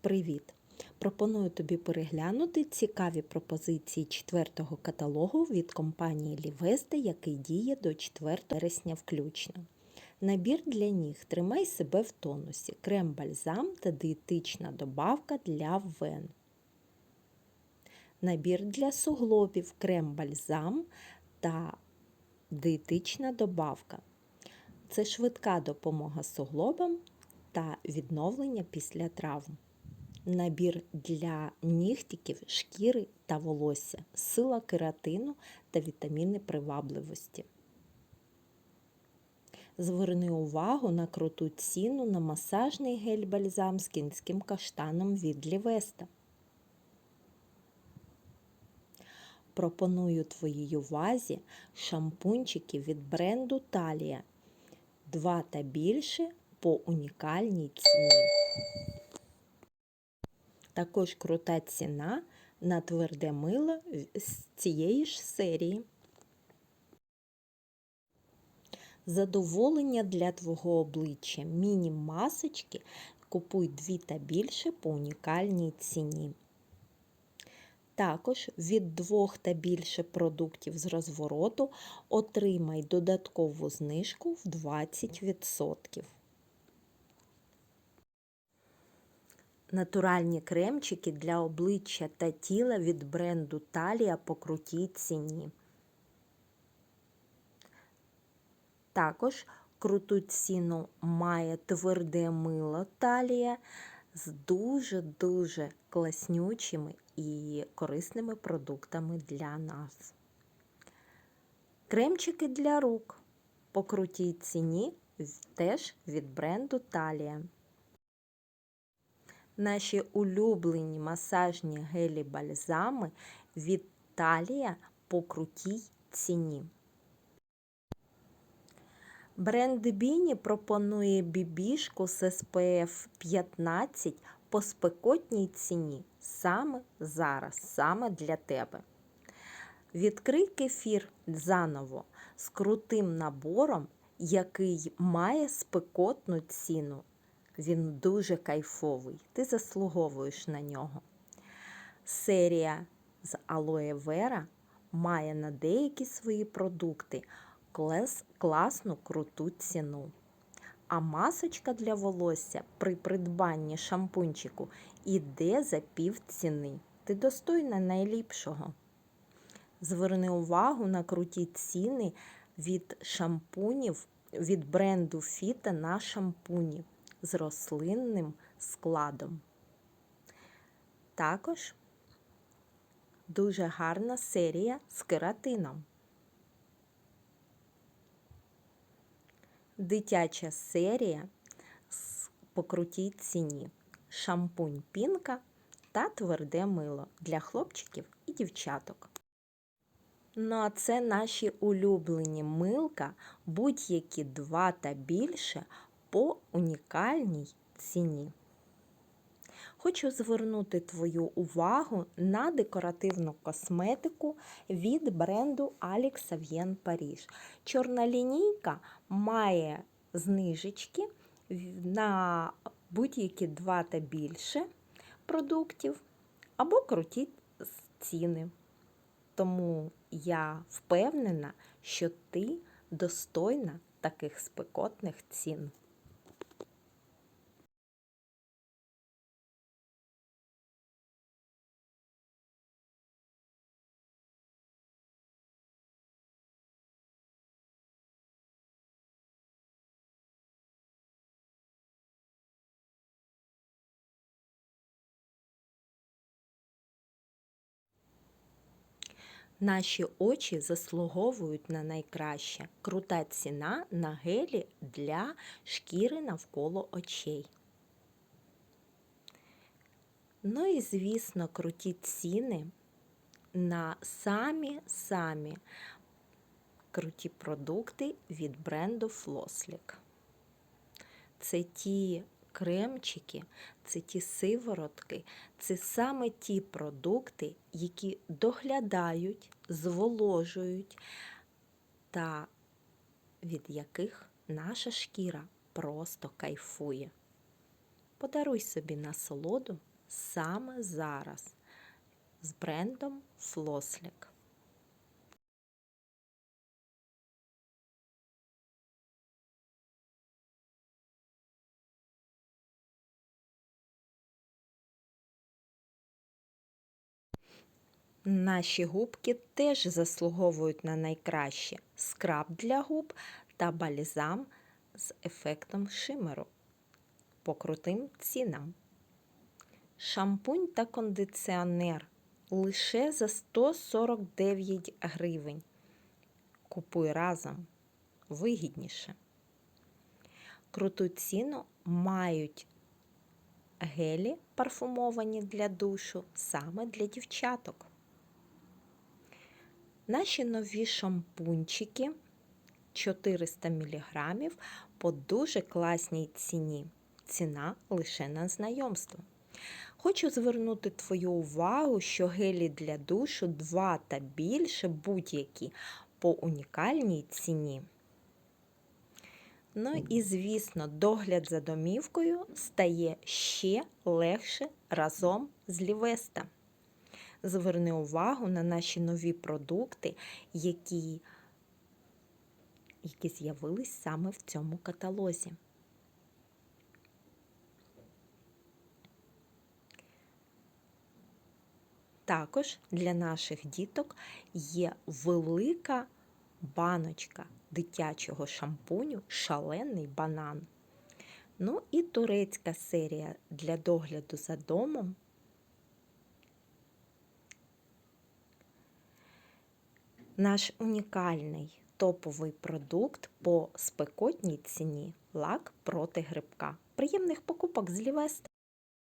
Привіт! Пропоную тобі переглянути цікаві пропозиції четвертого каталогу від компанії Лівеста, який діє до 4 вересня включно. Набір для ніг Тримай себе в тонусі, крем-бальзам та дієтична добавка для вен. Набір для суглобів крем-бальзам та дієтична добавка. Це швидка допомога суглобам та відновлення після травм. Набір для нігтиків, шкіри та волосся, сила кератину та вітаміни привабливості. Зверни увагу на круту ціну на масажний гель-бальзам з кінським каштаном від Лівеста. Пропоную твоїй увазі шампунчики від бренду Талія. Два та більше по унікальній ціні. Також крута ціна на тверде мило з цієї ж серії. Задоволення для твого обличчя. Міні-масочки купуй дві та більше по унікальній ціні. Також від двох та більше продуктів з розвороту отримай додаткову знижку в 20%. Натуральні кремчики для обличчя та тіла від бренду Талія по крутій ціні. Також круту ціну має тверде мило Талія з дуже-дуже класнючими і корисними продуктами для нас. Кремчики для рук по крутій ціні теж від бренду Талія. Наші улюблені масажні гелі бальзами від Талія по крутій ціні. Бренд Біні пропонує бібішку з SPF 15 по спекотній ціні саме зараз, саме для тебе. Відкрий кефір заново з крутим набором, який має спекотну ціну. Він дуже кайфовий, ти заслуговуєш на нього. Серія з алоє вера має на деякі свої продукти класну круту ціну. А масочка для волосся при придбанні шампунчику іде за пів ціни. Ти достойна найліпшого. Зверни увагу на круті ціни від шампунів від бренду Фіта на шампуні з рослинним складом. Також дуже гарна серія з кератином. Дитяча серія по крутій ціні. Шампунь пінка та тверде мило для хлопчиків і дівчаток. Ну а це наші улюблені милка, будь-які два та більше по унікальній ціні. Хочу звернути твою увагу на декоративну косметику від бренду Alex Avien Paris. Чорна лінійка має знижечки на будь-які два та більше продуктів або круті ціни. Тому я впевнена, що ти достойна таких спекотних цін. Наші очі заслуговують на найкраще. Крута ціна на гелі для шкіри навколо очей. Ну і, звісно, круті ціни на самі-самі круті продукти від бренду Flosslick. Це ті кремчики, це ті сиворотки, це саме ті продукти, які доглядають, зволожують та від яких наша шкіра просто кайфує. Подаруй собі насолоду саме зараз з брендом Флослік. Наші губки теж заслуговують на найкраще скраб для губ та бальзам з ефектом шимеру по крутим цінам. Шампунь та кондиціонер лише за 149 гривень. Купуй разом вигідніше. Круту ціну мають гелі парфумовані для душу саме для дівчаток. Наші нові шампунчики 400 мг по дуже класній ціні. Ціна лише на знайомство. Хочу звернути твою увагу, що гелі для душу 2 та більше будь-які по унікальній ціні. Ну і, звісно, догляд за домівкою стає ще легше разом з Лівеста. Зверни увагу на наші нові продукти, які, які з'явились саме в цьому каталозі. Також для наших діток є велика баночка дитячого шампуню Шалений банан. Ну і турецька серія для догляду за домом. Наш унікальний топовий продукт по спекотній ціні лак проти грибка. Приємних покупок з Лівеста!